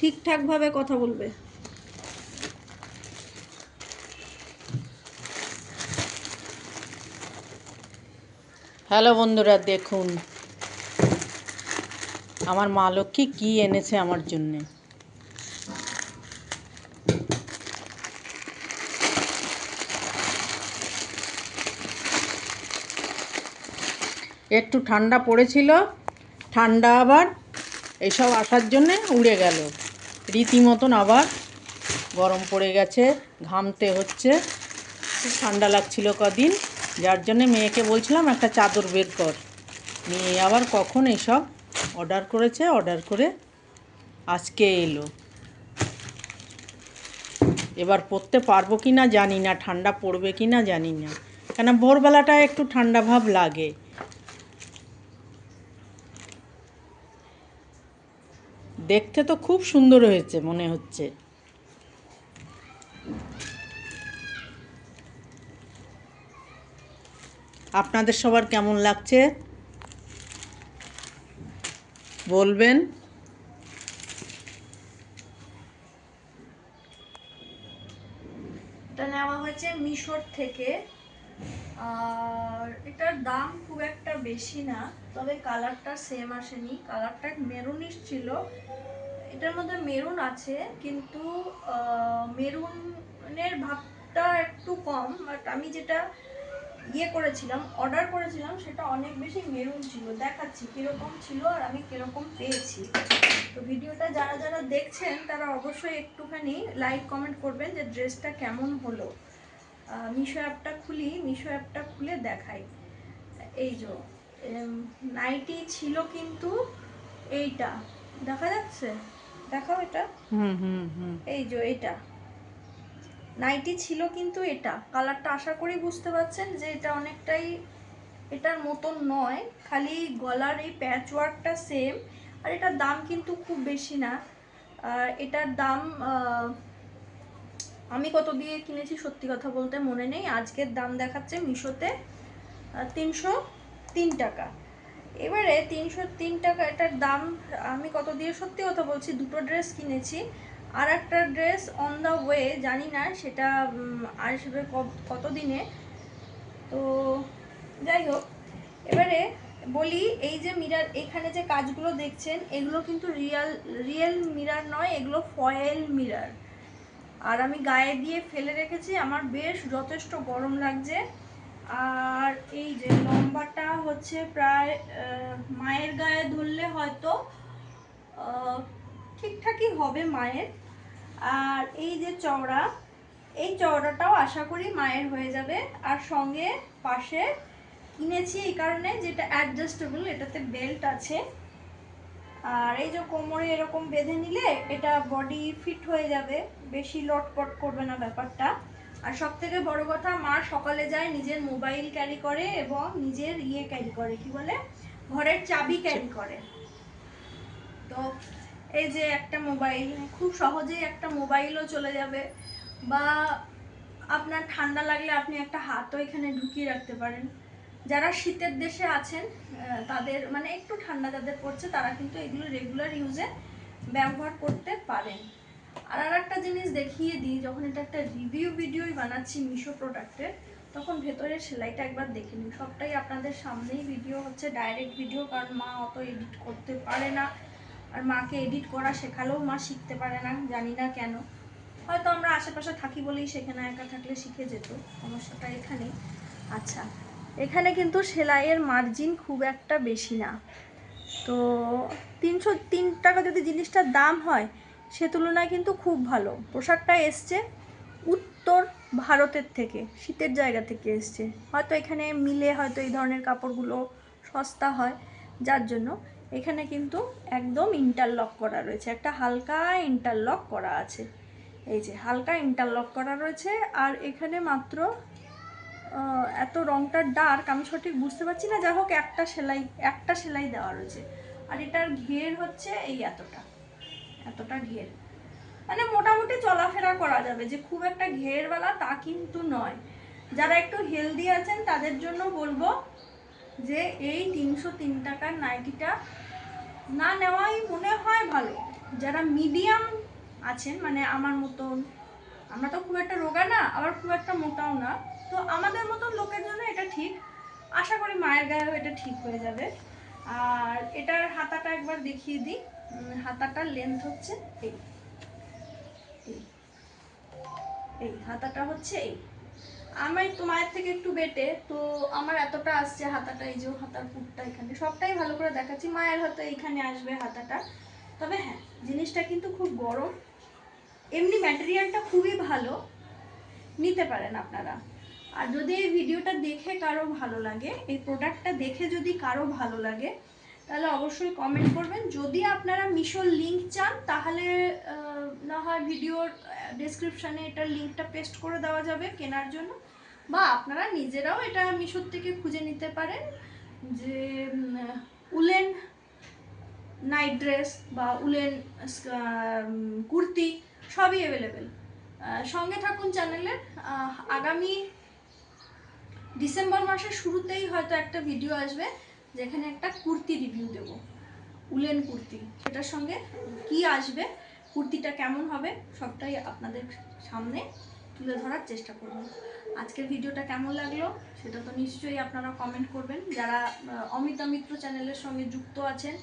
ঠিকঠাকভাবে কথা বলবে। হ্যালো বন্ধুরা, দেখুন। আমার মা লক্ষ্মী কী এনেছে আমার জন্যে? একটু ঠান্ডা পড়েছিল, ঠান্ডা আবার এইসব আসার জন্যে উড়ে গেল। রীতিমতন আবার গরম পড়ে গেছে, ঘামতে হচ্ছে। খুব ঠান্ডা লাগছিল কদিন, যার জন্যে মেয়েকে বলছিলাম, একটা চাদর বের কর। মেয়ে আবার কখন এসব অর্ডার করেছে অর্ডার করে আজকে এলো। এবার পরতে পারব কি না জানি না, ঠান্ডা পড়বে কি না জানি না। কেন ভোরবেলাটা একটু ঠান্ডা ভাব লাগে। দেখতে তো খুব সুন্দর হয়েছে, মনে হচ্ছে। আপনাদের সবার কেমন লাগছে? বলবেন। এটা নেওয়া হয়েছে মিশোর থেকে। আর এটার দাম খুব একটা বেশি না, তবে কালারটা সেম আসেনি। কালারটা মেরুনিশ ছিল। এটার মধ্যে মেরুন আছে, কিন্তু মেরুনের ভাবটা একটু কম বাট আমি যেটা ইয়ে করেছিলাম অর্ডার করেছিলাম, সেটা অনেক বেশি মেরুন ছিল। দেখাচ্ছি কীরকম ছিল আর আমি কীরকম পেয়েছি। তো ভিডিওটা যারা যারা দেখছেন, তারা অবশ্যই একটুখানি লাইক কমেন্ট করবেন যে ড্রেসটা কেমন হলো। মিশো অ্যাপটা খুলি, মিশো অ্যাপটা খুলে দেখাই। এই যে নাইটি ছিল কিন্তু এইটা। দেখা যাচ্ছে? দেখাও এটা। হুম হুম হুম। এই যে এটা। নাইটি ছিল কিন্তু এটা। কালারটা আশা করি বুঝতে পারছেন যে এটা অনেকটাই এটার মতন নয় খালি গলার এই প্যাচ ওয়ার্কটা সেম আর এটার দাম কিন্তু খুব বেশি না। আর এটার দাম আমি কত দিয়ে কিনেছি সত্যি কথা বলতে মনে নেই। আজকের দাম দেখাচ্ছে মিশোতে তিনশো তিন টাকা। এবারে তিনশো তিন টাকা, এটার দাম আমি কত দিয়ে সত্যি কথা বলছি, দুটো ড্রেস কিনেছি। আর একটা ড্রেস অন দ্য ওয়ে জানি না সেটা আসবে কত দিনে। তো যাই হোক, এবারে বলি, এই যে মিরার এখানে যে কাজগুলো দেখছেন, এগুলো কিন্তু রিয়াল রিয়েল মিরার নয়, এগুলো ফয়েল মিরার আর আমি গায়ে দিয়ে ফেলে রেখেছি, আমার বেশ যথেষ্ট গরম লাগছে। আর এই যে লম্বাটা হচ্ছে প্রায় মায়ের গায়ে ধরলে হয়তো ঠিকঠাকই হবে মায়ের। আর এই যে চওড়া, এই চওড়াটাও আশা করি মায়ের হয়ে যাবে। আর সঙ্গে পাশে কিনেছি এই কারণে যেটা অ্যাডজাস্টেবল এটাতে বেল্ট আছে। আর এই যে কোমরে এরকম বেঁধে নিলে এটা বডি ফিট হয়ে যাবে। বেশি লটপট করবে না ব্যাপারটা। আর সব থেকে বড় কথা, মা সকালে যায় নিজের মোবাইল ক্যারি করে এবং নিজের ইয়ে ক্যারি করে, কি বলে? ঘরের চাবি ক্যারি করে। তো এই যে একটা মোবাইল, খুব সহজেই একটা মোবাইলও চলে যাবে বা আপনার ঠান্ডা লাগলে আপনি একটা হাতও এখানে ঢুকিয়ে রাখতে পারেন। যারা শীতের দেশে আছেন তাদের মানে একটু ঠান্ডা যাদের পড়ছে, তারা কিন্তু এগুলো রেগুলার ইউজে ব্যবহার করতে পারেন। আর আর একটা জিনিস দেখিয়ে দিই, যখন এটা একটা রিভিউ ভিডিওই বানাচ্ছি মিশো প্রোডাক্টের তখন ভেতরের সেলাইটা একবার দেখে নিন। সবটাই আপনাদের সামনেই ভিডিও হচ্ছে ডাইরেক্ট ভিডিও কারণ মা অত এডিট করতে পারে না। আর মাকে এডিট করা শেখালেও মা শিখতে পারে না, জানি না কেন। হয়তো আমরা আশেপাশে থাকি বলেই সেখানে একা থাকলে শিখে যেত, সমস্যাটা এখানে। আচ্ছা এখানে কিন্তু সেলাইয়ের মার্জিন খুব একটা বেশি না। তো তিনশো তিন টাকা যদি জিনিসটার দাম হয় সে তুলনায় কিন্তু খুব ভালো। পোশাকটা এসছে উত্তর ভারতের থেকে, শীতের জায়গা থেকে এসছে। হয়তো এখানে মিলে হয়তো এই ধরনের কাপড়গুলো সস্তা হয়, যার জন্য এখানে কিন্তু একদম ইন্টারলক করা রয়েছে। একটা হালকা ইন্টারলক করা আছে। এই যে হালকা ইন্টারলক করা রয়েছে আর এখানে মাত্র এত রংটা ডার্ক আমি সঠিক বুঝতে পারছি না? যা হোক, একটা সেলাই একটা সেলাই দেওয়া রয়েছে। আর এটার ঘের হচ্ছে এই এতটা। এতটা ঘের। মানে মোটামুটি চলাফেরা করা যাবে, যে খুব একটা ঘেরওয়ালা তা কিন্তু নয়। যারা একটু হেলদি আছেন, তাদের জন্য বলব যে এই তিনশো তিন টাকার নাইটিটা না নেওয়াই মনে হয় ভালো। যারা মিডিয়াম আছেন মানে আমার মতন, আমরা তো খুব একটা রোগা না, আবার খুব একটা মোটাও না, তো আমাদের মতন লোকের জন্য এটা ঠিক। আশা করি মায়ের গায়েও এটা ঠিক হয়ে যাবে। আর এটার হাতাটা একবার দেখিয়ে দিই। হাতাটার লেন্থ হচ্ছে এই। এই। হাতাটা হচ্ছে এই। আমি তো মায়ের থেকে একটু বেটে, তো আমার এতটা আসছে হাতাটা, এই যে হাতার পুটটা এখানে। সবটাই ভালো করে দেখাচ্ছি, মায়ের হয়তো এইখানে আসবে হাতাটা। তবে হ্যাঁ জিনিসটা কিন্তু খুব গরম। এমনি ম্যাটেরিয়ালটা খুবই ভালো। নিতে পারেন আপনারা। আর যদি এই ভিডিওটা দেখে কারও ভালো লাগে, এই প্রোডাক্টটা দেখে যদি কারও ভালো লাগে তাহলে অবশ্যই কমেন্ট করবেন। যদি আপনারা মিশোর লিঙ্ক চান, তাহলে না হয় ভিডিওর ডেসক্রিপশানে এটার লিঙ্কটা পেস্ট করে দেওয়া যাবে কেনার জন্য। বা আপনারা নিজেরাও এটা মিশোর থেকে খুঁজে নিতে পারেন যে উলেন নাইট ড্রেস বা উলেন কুর্তি সবই অ্যাভেলেবেল সঙ্গে থাকুন চ্যানেলের আগামী ডিসেম্বর মাসের শুরুতেই হয়তো একটা ভিডিও আসবে। যেখানে একটা কুর্তি রিভিউ দেব, উলেন কুর্তি। সেটার সঙ্গে কি আসবে, কুর্তিটা কেমন হবে, সবটাই আপনাদের সামনে তুলে ধরার চেষ্টা করব। আজকের ভিডিওটা কেমন লাগল, সেটা তো নিশ্চয়ই আপনারা কমেন্ট করবেন। যারা অমিতা মিত্র চ্যানেলের সঙ্গে যুক্ত আছেন,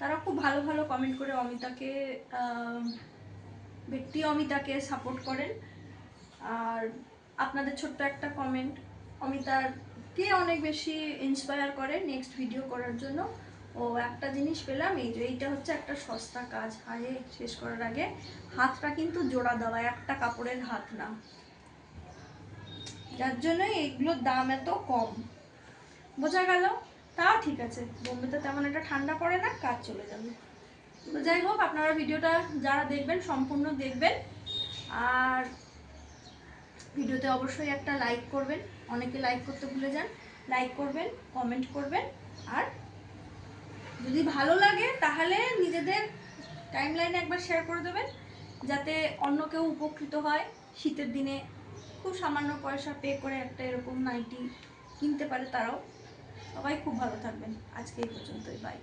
তারা খুব ভালো ভালো কমেন্ট করে অমিতাকে ব্যক্তি অমিতাকে সাপোর্ট করেন। আর আপনাদের ছোট্ট একটা কমেন্ট অমিতার কে অনেক বেশি ইন্সপায়ার করে নেক্সট ভিডিও করার জন্য। ও একটা জিনিস পেলাম, এই যে এইটা হচ্ছে একটা সস্তা কাজ। হায়ে শেষ করার আগে হাতটা কিন্তু জোড়া দেওয়া, একটা কাপড়ের হাত না। যার জন্য এইগুলোর দাম এত কম। বোঝা গেল? তাও ঠিক আছে, বোম্বেতে তেমন একটা ঠান্ডা পড়ে না, কাজ চলে যাবে। তো যাই হোক, আপনারা ভিডিওটা যারা দেখবেন, সম্পূর্ণ দেখবেন। আর ভিডিওতে অবশ্যই একটা লাইক করবেন। অনেকে লাইক করতে ভুলে যান। লাইক করবেন কমেন্ট করবেন। আর যদি ভালো লাগে, তাহলে নিজেদের টাইমলাইনে একবার শেয়ার করে দেবেন। যাতে অন্য কেউ উপকৃত হয়। শীতের দিনে খুব সামান্য পয়সা পে করে একটা এরকম নাইটি কিনতে পারে তারাও। সবাই খুব ভালো থাকবেন। আজকে এই পর্যন্তই। বাই